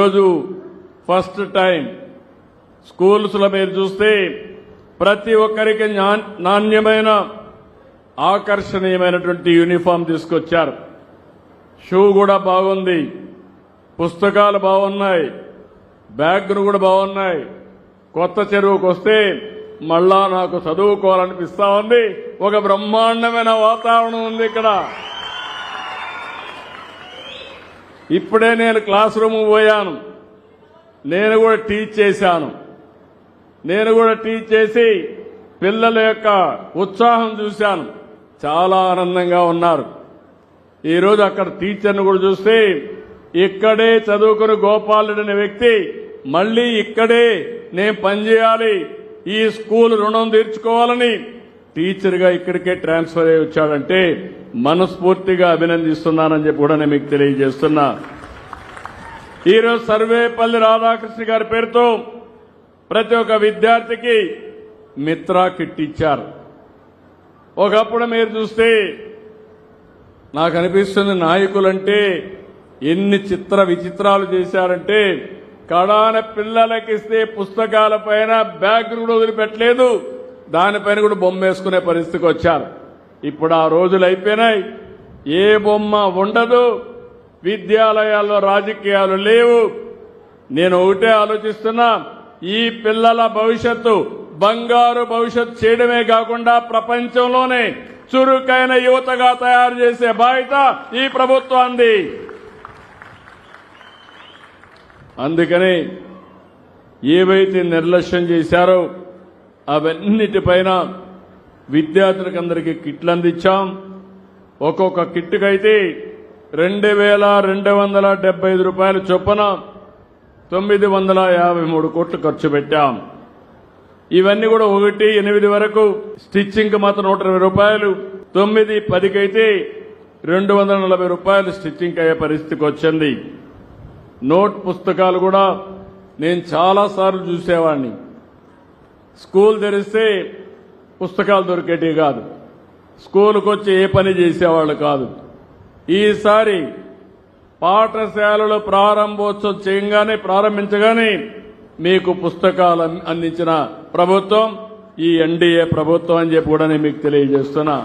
ఈరోజు first time స్కూల్స్లో మీరు చూస్తే ప్రతి ఒక్కరికి నా- నాణ్యమైన ఆకర్షణీయమైనటువంటి యూనిఫామ్ తీసుకొచ్చారు. షూ కూడా బాగుంది. పుస్తకాలు బాగున్నాయి. బ్యాగులు కూడా బాగున్నాయి. కొత్త చెరువుకు వస్తే మళ్ళా నాకు చదువుకోవాలనిపిస్తా ఉంది. ఒక బ్రహ్మాండమైన వాతావరణం ఉంది ఇక్కడ. ఇప్పుడే నేను క్లాస్ రూమ్ పోయాను. నేను కూడా టీచ్ చేశాను. నేను కూడా టీచ్ చేసి పిల్లల యొక్క ఉత్సాహం చూశాను. చాలా ఆనందంగా ఉన్నారు. ఈరోజు అక్కడ టీచర్ను కూడా చూస్తే ఇక్కడే చదువుకుని గోపాలుడు అనే వ్యక్తి మళ్ళీ ఇక్కడే నేను పనిచేయాలి. ఈ స్కూల్ రుణం తీర్చుకోవాలని టీచర్గా ఇక్కడికే ట్రాన్స్ఫర్ అయ్యి వచ్చాడంటే మనస్ఫూర్తిగా అభినందిస్తున్నానని చెప్పి కూడా నేను మీకు తెలియజేస్తున్నా. ఈరోజు సర్వేపల్లి రాధాకృష్ణ గారి పేరుతో ప్రతి ఒక్క విద్యార్థికి మిత్రా కిట్ ఇచ్చారు. ఒకప్పుడు మీరు చూస్తే నాకు అనిపిస్తుంది నాయకులంటే ఎన్ని చిత్ర విచిత్రాలు చేశారంటే కడాన పిల్లలకిస్తే పుస్తకాల పైన బ్యాగ్ కూడా వదిలిపెట్టలేదు. దానిపైన కూడా బొమ్మ వేసుకునే పరిస్థితికి వచ్చారు. ఇప్పుడు ఆ రోజులు అయిపోయినాయి. ఏ బొమ్మ ఉండదు. విద్యాలయాల్లో రాజకీయాలు లేవు. నేను ఒకటే ఆలోచిస్తున్నా. ఈ పిల్లల భవిష్యత్తు బంగారు భవిష్యత్తు చేయడమే కాకుండా ప్రపంచంలోనే చురుకైన యువతగా తయారు చేసే బాధ్యత ఈ ప్రభుత్వాన్ని అందుకని ఏవైతే నిర్లక్ష్యం చేశారో అవన్నిటిపైన విద్యార్థులకు అందరికీ కిట్లు అందించాం ఒక్కొక్క కిట్టుకైతే రెండు వేల రెండు వందల డెబ్బై ఐదు రూపాయల చొప్పున తొమ్మిది వందల యాభై మూడు కోట్లు ఖర్చు పెట్టాం. ఇవన్నీ కూడా ఒకటి ఎనిమిది వరకు స్టిచ్చింగ్ మాత్రం నూట ఇరవై రూపాయలు తొమ్మిది పదికైతే రెండు వందల నలభై రూపాయలు స్టిచ్చింగ్ అయ్యే పరిస్థితికి వచ్చింది. నోట్ పుస్తకాలు కూడా నేను చాలాసార్లు చూసేవాడిని. స్కూల్ తెరిస్తే పుస్తకాలు దొరికేటివి కాదు. స్కూల్కి వచ్చి ఏ పని చేసేవాళ్ళు కాదు. ఈసారి పాఠశాలలు ప్రారంభోత్సవం చేయగానే ప్రారంభించగానే మీకు పుస్తకాలు అందించిన ప్రభుత్వం ఈ ఎన్డీఏ ప్రభుత్వం అని చెప్పి కూడా నేను మీకు తెలియజేస్తున్నా.